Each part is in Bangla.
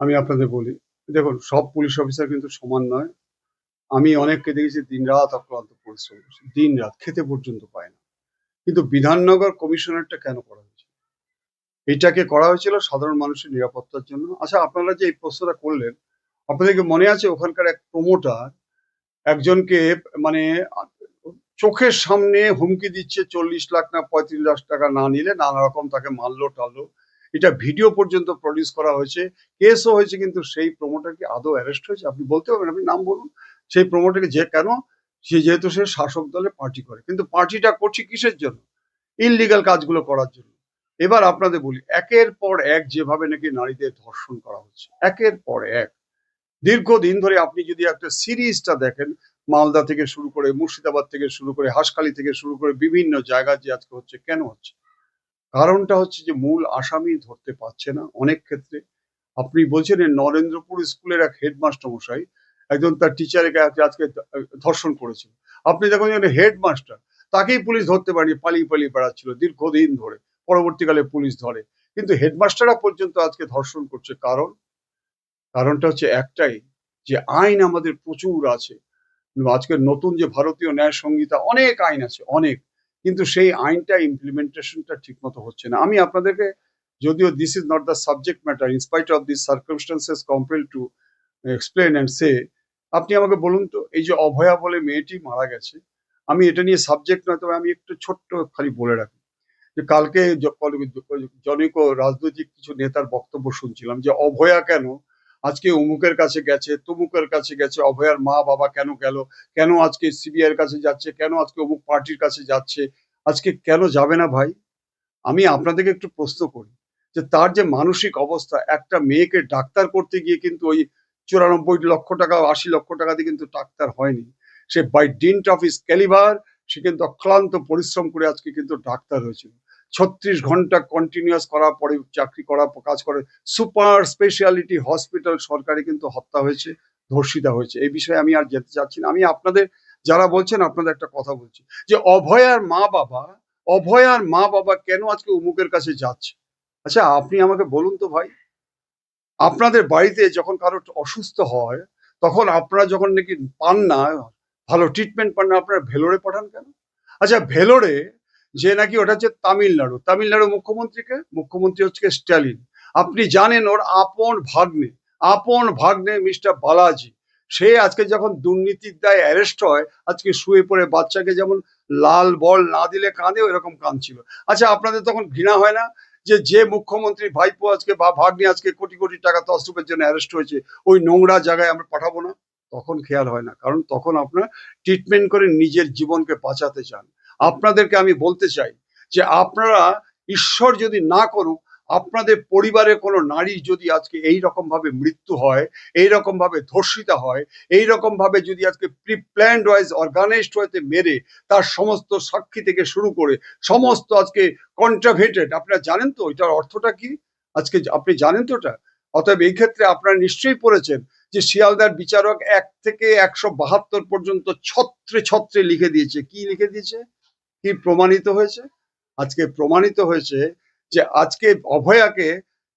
আমি আপনাদের বলি। দেখুন, সব পুলিশ অফিসার কিন্তু সমান নয়। আমি অনেককে দেখেছি দিন রাত অক্লান্ত পরিশ্রম দিন রাত খেতে পর্যন্ত পায় না। কিন্তু বিধাননগর কমিশনারটা কেন করা হয়েছে? এটাকে করা হয়েছিল সাধারণ মানুষের নিরাপত্তার জন্য। আচ্ছা আপনারা যে এই প্রশ্নটা করলেন, আপনাদেরকে মনে আছে ওখানকার এক প্রমোটার একজনকে মানে চোখের সামনে হুমকি দিচ্ছে চল্লিশ লাখ না পঁয়ত্রিশ লাখ টাকা না নিলে, নানা রকম তাকে মারলো টাললো এটা ভিডিও পর্যন্ত প্রডিউস করা হয়েছে। কেসও হয়েছে কিন্তু সেই প্রমোটার কি আদৌ অ্যারেস্ট হয়েছে, আপনি বলতে পারবেন, আপনি নাম বলুন। সেই প্রমোটারকে যে কেন, সে যেহেতু সে শাসক দলে পার্টি করে। কিন্তু পার্টিটা করছে কিসের জন্য? ইনলিগাল কাজগুলো করার জন্য। এবার আপনাদের বলি, একের পর এক যেভাবে নাকি নারীদের ধর্ষণ করা হচ্ছে, একের পর এক। দীর্ঘদিন ধরে আপনি যদি একটা সিরিজটা দেখেন, মালদা থেকে শুরু করে মুর্শিদাবাদ থেকে শুরু করে হাসখালি থেকে শুরু করে বিভিন্ন জায়গা যে আজকে হচ্ছে, কেন হচ্ছে? কারণটা হচ্ছে যে মূল আসামি ধরতে পারছে না। অনেক ক্ষেত্রে আপনি বলছেন নরেন্দ্রপুর স্কুলের এক হেডমাস্টার মশাই একজন তার টিচারকে আজকে ধর্ষণ করেছিল। আপনি দেখুন হেডমাস্টার, তাকেই পুলিশ ধরতে পারেনি, পালিয়ে পালিয়ে বেড়াচ্ছিল দীর্ঘদিন ধরে। পরবর্তীকালে পুলিশ ধরে। কিন্তু হেডমাস্টাররা পর্যন্ত আজকে ধর্ষণ করছে। কারণ, কারণটা হচ্ছে একটাই যে আইন আমাদের প্রচুর আছে। আজকের নতুন যে ভারতীয় ন্যায় সংহিতা, অনেক আইন আছে, অনেক। কিন্তু সেই আইনটা ইমপ্লিমেন্টেশনটা ঠিকমতো হচ্ছে না। আমি আপনাদেরকে যদিও this is not the subject matter in spite of this circumstances compel to explain and say আপনি আমাকে বলুন তো, এই যে অভয়া বলে মেয়েটি মারা গেছে, আমি এটা নিয়ে সাবজেক্ট নয়, তবে আমি একটু ছোট্ট খালি বলে রাখি। যে কালকে জনৈক রাজনৈতিক কিছু নেতার বক্তব্য শুনছিলাম যে অভয়া কেন আজকে অমুকের কাছে গেছে, তমুকের কাছে গেছে, অভয়ার মা বাবা কেন গেল, কেন আজকে সিবিআই কাছে যাচ্ছে, কেন আজকে অমুক পার্টির কাছে যাচ্ছে, আজকে কেন যাবে না ভাই? আমি আপনাদেরকে একটু প্রশ্ন করি, যে তার যে মানসিক অবস্থা, একটা মেয়েকে ডাক্তার করতে গিয়ে কিন্তু ওই চুরানব্বই লক্ষ টাকা, আশি লক্ষ টাকা দিয়ে কিন্তু ডাক্তার হয়নি। সে by dint of his calibre সে কিন্তু অক্লান্ত পরিশ্রম করে আজকে কিন্তু ডাক্তার হয়েছিল। ছত্রিশ ঘণ্টা কন্টিনিউয়াস করার পরে চাকরি করা কাজ করে। সুপার স্পেশালিটি হসপিটাল সরকারি কিন্তু হত্যা হয়েছে, ধর্ষিতা হয়েছে। এই বিষয়ে আমি আর যেতে চাচ্ছি না। আমি আপনাদের, যারা বলছেন আপনাদের একটা কথা বলছি। যে অভয়ার মা বাবা, অভয়ার মা বাবা কেন আজকে উমুকের কাছে যাচ্ছে? আচ্ছা আপনি আমাকে বলুন তো ভাই। আপনাদের বাড়িতে যখন কারও অসুস্থ হয়, তখন আপনারা যখন নাকি পান না, ভালো ট্রিটমেন্ট পান না, আপনারা ভেলোরে পাঠান কেন? আচ্ছা ভেলোরে যে নাকি ওটা হচ্ছে তামিলনাড়ু। তামিলনাড়ু মুখ্যমন্ত্রীকে? মুখ্যমন্ত্রী হচ্ছে স্ট্যালিন। আপনি জানেন ওর আপন ভাগ্নে আপন ভাগ্নে মিস্টার বালাজি। সে আজকে যখন দুর্নীতির দায় অ্যারেস্ট হয়, আজকে শুয়ে পড়ে বাচ্চাকে যেমন লাল বল না দিলে কাঁদে এরকম কাঁদছিল। আচ্ছা আপনাদের তখন ঘৃণা হয় না যে যে মুখ্যমন্ত্রী ভাইপো আজকে বা ভাগ্নে আজকে কোটি কোটি টাকা তসরুপের জন্য অ্যারেস্ট হয়েছে, ওই নোংরা জায়গায় আমরা পাঠাবো না? তখন খেয়াল হয় না। কারণ তখন আপনার ট্রিটমেন্ট করে নিজের জীবনকে বাঁচাতে চান। আপনাদেরকে আমি বলতে চাই যে আপনারা ঈশ্বর যদি না করুক আপনাদের পরিবারের কোনো নারী যদি আজকে এই রকম ভাবে মৃত্যু হয় এই রকম ভাবে ধর্ষিতা হয় এই রকম ভাবে যদি আজকে প্রি প্ল্যান্ড ওয়াইজ অর্গানাইজড ওয়েতে মেরে তার সমস্ত সাক্ষী থেকে শুরু করে সমস্ত আজকে কন্ট্রাভেটেড আপনারা জানেন তো এটার অর্থটা কি? আজকে আপনি জানেন তো ওটা অতএব এই ক্ষেত্রে আপনারা নিশ্চয়ই পড়েছেন যে শিয়ালদার বিচারক এক থেকে একশো বাহাত্তর পর্যন্ত ছত্রে ছত্রে লিখে দিয়েছে। কি লিখে দিয়েছে? কি প্রমাণিত হয়েছে? আজকে প্রমাণিত হয়েছে যে আজকে অভয়াকে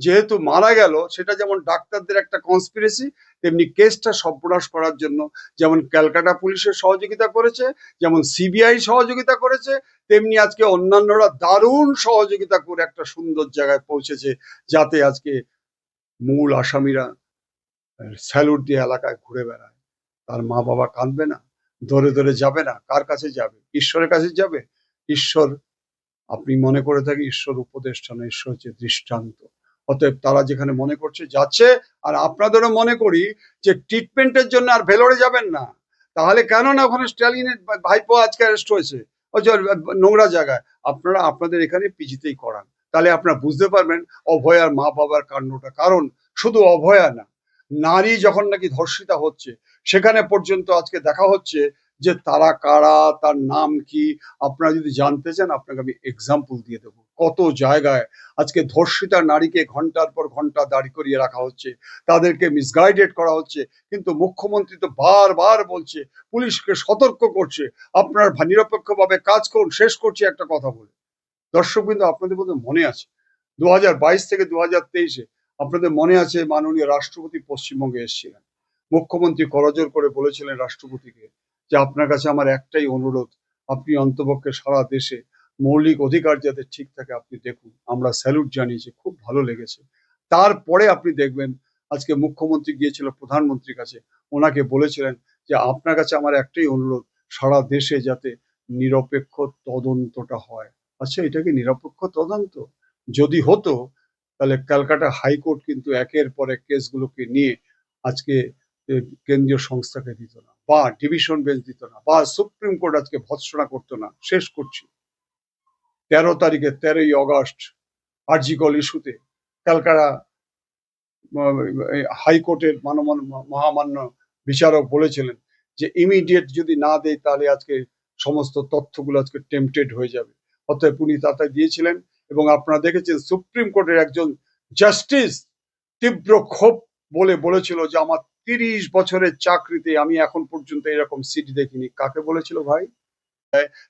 যেহেতু মারা গেল, সেটা যেমন ডাক্তারদের একটা কনস্পিরেসি তেমনি কেসটা সর্বনাশ করার জন্য। যেমন ক্যালকাটা পুলিশের সহযোগিতা করেছে, যেমন সিবিআই সহযোগিতা করেছে, তেমনি আজকে অন্যান্যরা দারুণ সহযোগিতা করে একটা সুন্দর জায়গায় পৌঁছেছে, যাতে আজকে মূল আসামিরা স্যালুট দিয়ে এলাকায় ঘুরে বেড়ায়। তার মা বাবা কাঁদবে না, ধরে ধরে যাবে না। কার কাছে যাবে? ঈশ্বরের কাছে যাবে? ঈশ্বর, আপনি মনে করে থাকি ঈশ্বর উপদেষ্টা না ঈশ্বর হচ্ছে দৃষ্টান্ত। অতএব তারা যেখানে মনে করছে যাচ্ছে, আর আপনাদেরও মনে করি যে ট্রিটমেন্টের জন্য আর ভেলোরে যাবেন না। তাহলে কেন না ওখানে স্ট্যালিনের ভাইপো আজকে অ্যারেস্ট হয়েছে? নোংরা জায়গায়। আপনারা, আপনাদের এখানে পিজিতেই করান। তাহলে আপনারা বুঝতে পারবেন অভয়ার মা বাবার কাণ্ডটা কারণ শুধু অভয়া না, নারী যখন নাকি ধর্ষিতা হচ্ছে, সেখানে পর্যন্ত আজকে দেখা হচ্ছে যে তারা কারা, তার নাম কি? আপনারা যদি জানতে চান, আপনাকে আমি এক্সাম্পল দিয়ে দেবো। কত জায়গায় আজকে ধর্ষিতা নারীকে ঘণ্টার পর ঘণ্টা দাঁড়ি করিয়ে রাখা হচ্ছে, তাদেরকে মিসগাইডেড করা হচ্ছে, কিন্তু মুখ্যমন্ত্রী তো বারবার বলছে, পুলিশকে সতর্ক করছে, আপনার নিরপেক্ষভাবে কাজ করুন, শেষ করছে একটা কথা বলে। দর্শক কিন্তু আপনাদের বোধহয় মনে আছে? দু হাজার বাইশ থেকে দু তেইশে আপনাদের মনে আছে মাননীয় রাষ্ট্রপতি পশ্চিমবঙ্গে এসেছিলেন? মুখ্যমন্ত্রী করজোর করে বলেছিলেন রাষ্ট্রপতিকে যে আপনার কাছে আমার একটাই অনুরোধ, আপনি অন্তপক্ষে সারা দেশে মৌলিক অধিকার যাতে ঠিক থাকে, আপনি দেখুন। আমরা স্যালুট জানিয়েছি, খুব ভালো লেগেছে। তারপরে আপনি দেখবেন, আজকে মুখ্যমন্ত্রী গিয়েছিল প্রধানমন্ত্রীর কাছে, ওনাকে বলেছিলেন যে আপনার কাছে আমার একটাই অনুরোধ, সারা দেশে যাতে নিরপেক্ষ তদন্তটা হয়। আচ্ছা এটা কি নিরপেক্ষ তদন্ত? যদি হতো, তাহলে ক্যালকাটা হাইকোর্ট কিন্তু একের পর এক কেসগুলোকে নিয়ে আজকে কেন্দ্রীয় সংস্থাকে দিত না। বা ডিভিশন বেঞ্চ দিত না, বা সুপ্রিম কোর্ট আজকে ভৎসনা করতো না, শেষ করছি। তেরো তারিখে, তেরোই অগস্ট আরজিকল ইস্যুতে ক্যালকাটা হাইকোর্টের মানমান, মহামান্য বিচারক বলেছিলেন যে ইমিডিয়েট যদি না দেয় তাহলে আজকে সমস্ত তথ্যগুলো আজকে টেম্পটেড হয়ে যাবে। অতএব উনি তাতে দিয়েছিলেন এবং আপনারা দেখেছেন সুপ্রিম কোর্টের একজন জাস্টিস তীব্র ক্ষোভ বলে বলেছিল যে আমার তিরিশ বছরের চাকরিতে আমি এখন পর্যন্ত এরকম সিটি দেখিনি। কাকে বলেছিল ভাই?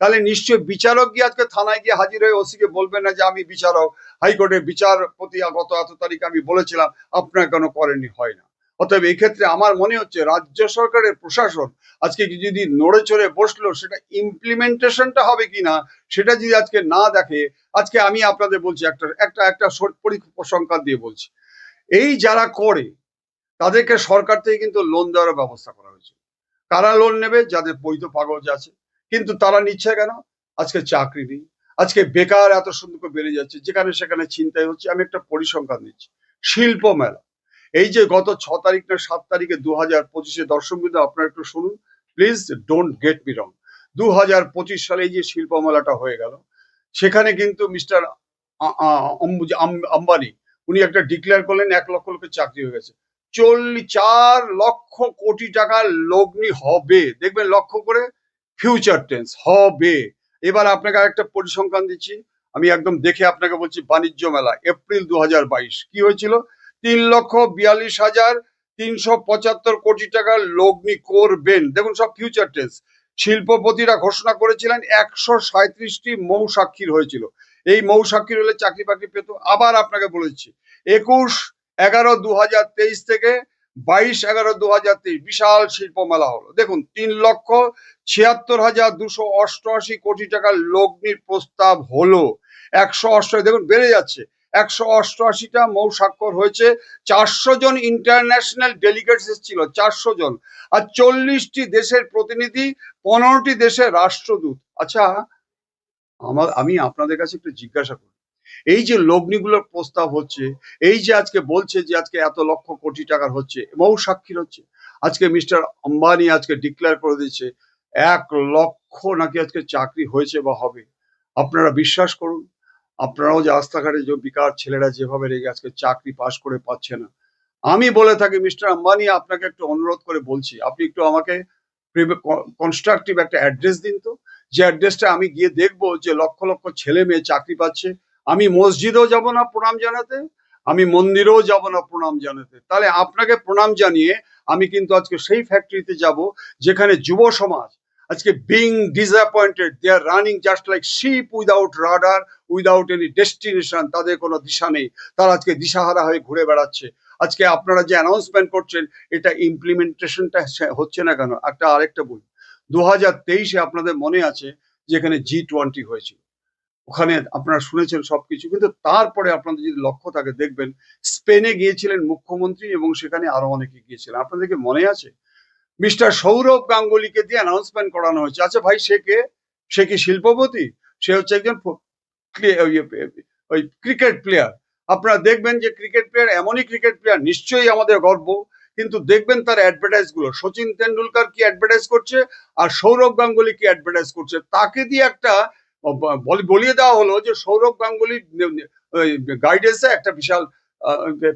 তাহলে নিশ্চয় বিচারক গিয়ে আজকে থানায় গিয়ে হাজির হয়ে ওসিকে বলবেন না যে আমি বিচারক, হাইকোর্টের বিচারপতি গত এত তারিখে আমি বলেছিলাম, আপনার কেন করেনি হয় না। অতএব এই ক্ষেত্রে আমার মনে হচ্ছে রাজ্য সরকারের প্রশাসন আজকে কি যদি নড়ে চড়ে বসল, সেটা ইমপ্লিমেন্টেশনটা হবে কিনা সেটা যদি আজকে না দেখে, আজকে আমি আপনাদের বলছি একটা একটা একটা পরিসংখ্যান দিয়ে বলছি। এই যারা করে তাদেরকে সরকার থেকে কিন্তু লোন দেওয়ার ব্যবস্থা করা হয়েছে। কারা লোন নেবে? যাদের বৈধ কাগজ আছে। কিন্তু তারা নিচ্ছে কেন? আজকে চাকরি নেই। আজকে বেকার এত সুন্দর বেড়ে যাচ্ছে। যেখানে সেখানে চিন্তাই হচ্ছে। আমি একটা পরিসংখ্যান দিচ্ছি। শিল্প মেলা। এই যে গত ছ তারিখ না সাত তারিখে দু হাজার পঁচিশে দর্শক বিন্দু, আপনারা একটু শুনুন। Please don't get me wrong দু হাজার পঁচিশ সালে এই যে শিল্প মেলাটা হয়ে গেল, সেখানে কিন্তু মিস্টার আম্বানি, উনি একটা ডিক্লেয়ার করলেন, এক লক্ষ লোকের চাকরি হয়ে গেছে। চল্লিশ চার লক্ষ কোটি টাকার লগ্নি হবে। দেখবেন লক্ষ্য করে ফিউচার টেন্স হবে। এবার আপনাকে আরেকটা পরিসংখ্যান দিচ্ছি। আমি একদম দেখে আপনাকে বলছি, বাণিজ্য মেলা, এপ্রিল দু কি হয়েছিল? তিন লক্ষ বিয়াল্লিশ হাজার তিনশো পঁচাত্তর কোটি টাকার লগ্নি করবেন। দেখুন সব ফিউচার টেন্স শিল্পপতিরা ঘোষণা করেছিলেন একশো সাঁত্রিশটি মৌ সাক্ষীর হয়েছিল। এই মৌ সাক্ষীর হলে চাকরি বাকরি পেত। আবার আপনাকে বলেছি, একুশ এগারো দু থেকে বাইশ এগারো দু তেইশ বিশাল শিল্প মেলা হলো। দেখুন, তিন লক্ষ ছিয়াত্তর হাজার দুশো অষ্টআশি কোটি টাকার লগ্নির প্রস্তাব হলো। একশো অষ্টআশি, দেখুন, বেড়ে যাচ্ছে। একশো অষ্টআশিটা মৌ স্বাক্ষর হয়েছে। চারশো জন ইন্টারন্যাশনাল ডেলিগেটস এসেছিল, চারশো জন। আর চল্লিশটি দেশের প্রতিনিধি, পনেরোটি দেশের রাষ্ট্রদূত। আচ্ছা আমার আমি আপনাদের কাছে একটু জিজ্ঞাসা করি। এই যে লগ্নিগুলোর প্রস্তাব হচ্ছে, এই যে আজকে বলছে যে আজকে এত লক্ষ কোটি টাকার হচ্ছে মৌ সাক্ষীর হচ্ছে। আজকে মিস্টার আম্বানি আজকে ডিক্লেয়ার করে দিচ্ছে এক লক্ষ নাকি আজকে চাকরি হয়েছে বা হবে। আপনারা বিশ্বাস করুন, আপনারাও যে রাস্তাঘাটে যে বেকার ছেলেরা যেভাবে রেগে আজকে চাকরি পাশ করে পাচ্ছে না। আমি বলে থাকি, মিস্টার আম্বানি, আপনাকে একটু অনুরোধ করে বলছি, আপনি একটু আমাকে কনস্ট্রাকটিভ একটা অ্যাড্রেস দিন তো। যে অ্যাড্রেসটা আমি গিয়ে দেখব যে লক্ষ লক্ষ ছেলে মেয়ে চাকরি পাচ্ছে আমি মসজিদেও যাব না প্রণাম জানাতে, আমি মন্দিরেও যাব না প্রণাম জানাতে। তাহলে আপনাকে প্রণাম জানিয়ে আমি কিন্তু আজকে সেই ফ্যাক্টরিতে যাব যেখানে যুব সমাজ আজকে being disappointed they are running just like ship without rudder without any destination তাদের কোনো দিশা নেই। তারা আজকে দিশাহারা হয়ে ঘুরে বেড়াচ্ছে। আজকে আপনারা যে অ্যানাউন্সমেন্ট করছেন, এটা ইমপ্লিমেন্টেশনটা হচ্ছে না কেন? একটা আরেকটা বলি দু হাজার তেইশে আপনাদের মনে আছে যেখানে জি টোয়েন্টি হয়েছিল। ওখানে আপনারা শুনেছেন সবকিছু, কিন্তু তারপরে আপনাদের যদি লক্ষ্য থাকে, দেখবেন স্পেনে গিয়েছিলেন মুখ্যমন্ত্রী এবং সেখানে আরও অনেকে গিয়েছিলেন। আপনাদেরকে মনে আছে? মিস্টার সৌরভ গাঙ্গুলিকে দিয়ে অ্যানাউন্সমেন্ট করানো হয়েছে। আচ্ছা ভাই, সে কে? সে কি শিল্পপতি? সে হচ্ছে একজন ওই ওই ক্রিকেট প্লেয়ার আপনারা দেখবেন যে ক্রিকেট প্লেয়ার এমনই ক্রিকেট প্লেয়ার নিশ্চয়ই আমাদের গর্ব, কিন্তু দেখবেন তার অ্যাডভার্টাইজগুলো। সচিন তেন্ডুলকার কি অ্যাডভার্টাইজ করছে? আর সৌরভ গাঙ্গুলি কি অ্যাডভার্টাইজ করছে? তাকে দিয়ে একটা বলিয়ে দেওয়া হলো যে সৌরভ গাঙ্গুলি গাইডেন্সে একটা বিশাল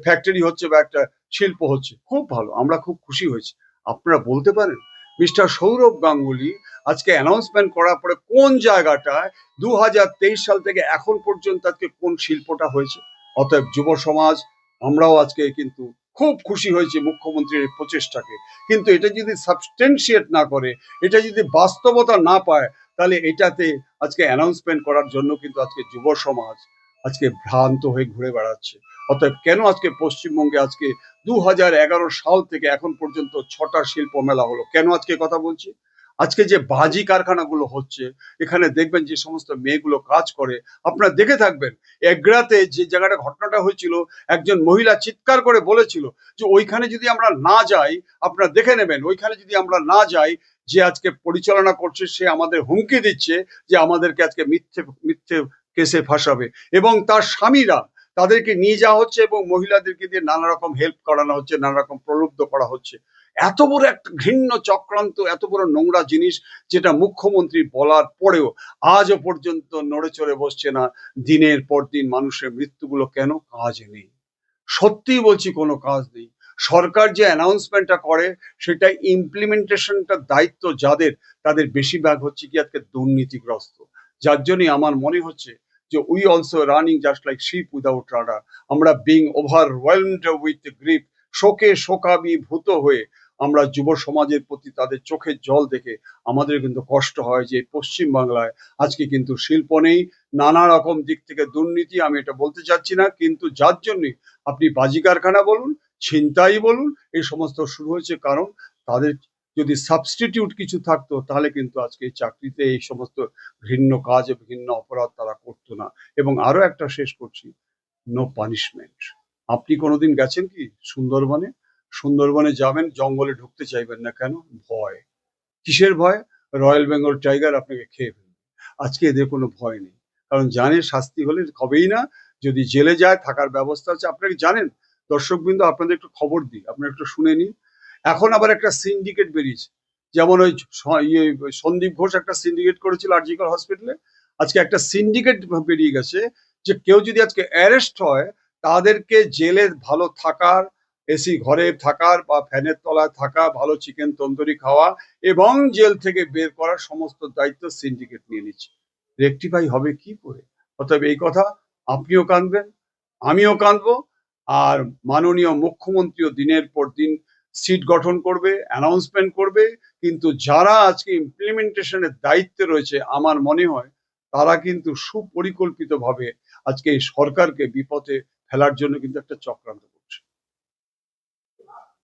ফ্যাক্টরি হচ্ছে বা একটা শিল্প হচ্ছে। খুব ভালো, আমরা খুব খুশি হয়েছি। আপনারা বলতে পারেন, মিস্টার সৌরভ গাঙ্গুলি আজকে অ্যানাউন্সমেন্ট করার পরে কোন জায়গাটায় দু হাজার তেইশ সাল থেকে এখন পর্যন্ত আজকে কোন শিল্পটা হয়েছে? অতএব যুব সমাজ, আমরাও আজকে কিন্তু খুব খুশি হয়েছি মুখ্যমন্ত্রীর প্রচেষ্টাকে। কিন্তু এটা যদি সাবস্টেন্সিয়েট না করে, এটা যদি বাস্তবতা না পায় তাহলে এটাতে আজকে অ্যানাউন্সমেন্ট করার জন্য কিন্তু আজকে যুব সমাজ আজকে ভ্রান্ত হয়ে ঘুরে বেড়াচ্ছে। অতএব কেন আজকে পশ্চিমবঙ্গে আজকে দু হাজার এগারো সাল থেকে এখন পর্যন্ত ছটা শিল্প মেলা হলো? কেন আজকে কথা বলছি? আজকে যে বাজি কারখানাগুলো হচ্ছে, এখানে দেখবেন যে সমস্ত মেয়েগুলো কাজ করে, আপনারা দেখে থাকবেন, এগ্রাতে যে জায়গাটা ঘটনাটা হয়েছিল, একজন মহিলা চিৎকার করে বলেছিল যে ওইখানে যদি আমরা না যাই, আপনারা দেখে নেবেন, ওইখানে যদি আমরা না যাই যে আজকে পরিচালনা করছে, সে আমাদের হুমকি দিচ্ছে যে আমাদেরকে আজকে মিথ্যে মিথ্যে কেসে ফাঁসাবে। এবং তার স্বামীরা তাদেরকে নিয়ে যাওয়া হচ্ছে এবং মহিলাদেরকে দিয়ে নানা রকম হেল্প করানো হচ্ছে, নানা রকম প্রলুব্ধ করা হচ্ছে। এত বড় একটা ঘৃণ্য চক্রান্ত, এত বড় নোংরা জিনিস যেটা মুখ্যমন্ত্রী বলার পরেও আজও পর্যন্ত নড়ে চড়ে বসছে না। দিনের পর দিন মানুষের মৃত্যুগুলো কেন কাজ নেই? সত্যিই বলছি কোনো কাজ নেই। সরকার যে অ্যানাউন্সমেন্টটা করে, সেটা ইমপ্লিমেন্টেশনটার দায়িত্ব যাদের, তাদের বেশিরভাগ হচ্ছে কি আজকে দুর্নীতিগ্রস্ত। যার জন্যই আমার মনে হচ্ছে যে we also running just like ship without rudder আমরা বিং ওভারওয়েলমড উইথ গ্রিপ শোকে শোকাবিভূত হয়ে আমরা যুব সমাজের প্রতি তাদের চোখের জল দেখে আমাদের কিন্তু কষ্ট হয় যে পশ্চিম বাংলায় আজকে কিন্তু শিল্প নেই, নানা রকম দিক থেকে দুর্নীতি, আমি এটা বলতে চাচ্ছি না, কিন্তু যার জন্যে আপনি বাজি কারখানা বলুন ছিনতাই বলুন, এই সমস্ত শুরু হয়েছে কারণ তাদের যদি সাবস্টিটিউট কিছু থাকতো, তাহলে কিন্তু আজকে এই চাকরিতে এই সমস্ত ঘৃণ্য কাজ ঘৃণ্য অপরাধ তারা করতো না। এবং আরও একটা শেষ করছি নো পানিশমেন্ট আপনি কোনোদিন গেছেন কি সুন্দরবনে? সুন্দরবনে যাবেন, জঙ্গলে ঢুকতে চাইবেন না কেন? ভয়। কিসের ভয়? রয়্যাল বেঙ্গল টাইগার আপনাকে খেয়ে ফেলবে। আজকে এদের কোনো ভয় নেই। কারণ জানে শাস্তি হলে হবেই না, যদি জেলে যায়, থাকার ব্যবস্থা আছে, আপনাকে জানেন দর্শকবৃন্দ, আপনাদের একটু খবর দিই, আপনারা একটু শুনে নিন। এখন আবার একটা সিন্ডিকেট বেরিয়েছে। যেমন ওই ইয়ে সন্দীপ ঘোষ একটা সিন্ডিকেট করেছিল আরজিকর হসপিটালে আজকে একটা সিন্ডিকেট বেরিয়ে গেছে যে কেউ যদি আজকে অ্যারেস্ট হয়, তাদেরকে জেলে ভালো থাকার এসি ঘরে থাকার বা ফ্যানের তলায় থাকা, ভালো চিকেন তন্দুরি খাওয়া এবং জেল থেকে বের করার সমস্ত দায়িত্ব সিন্ডিকেট নিয়ে নিচ্ছে। রেকটিফাই হবে কি করে? অতএব এই কথা আপনিও কাঁদবেন, আমিও কাঁদবো। আর মাননীয় মুখ্যমন্ত্রীও দিনের পর দিন সিট গঠন করবে অ্যানাউন্সমেন্ট করবে, কিন্তু যারা আজকে ইমপ্লিমেন্টেশনের দায়িত্বে রয়েছে, আমার মনে হয় তারা কিন্তু সুপরিকল্পিতভাবে আজকে এই সরকারকে বিপথে ফেলার জন্য কিন্তু একটা চক্রান্ত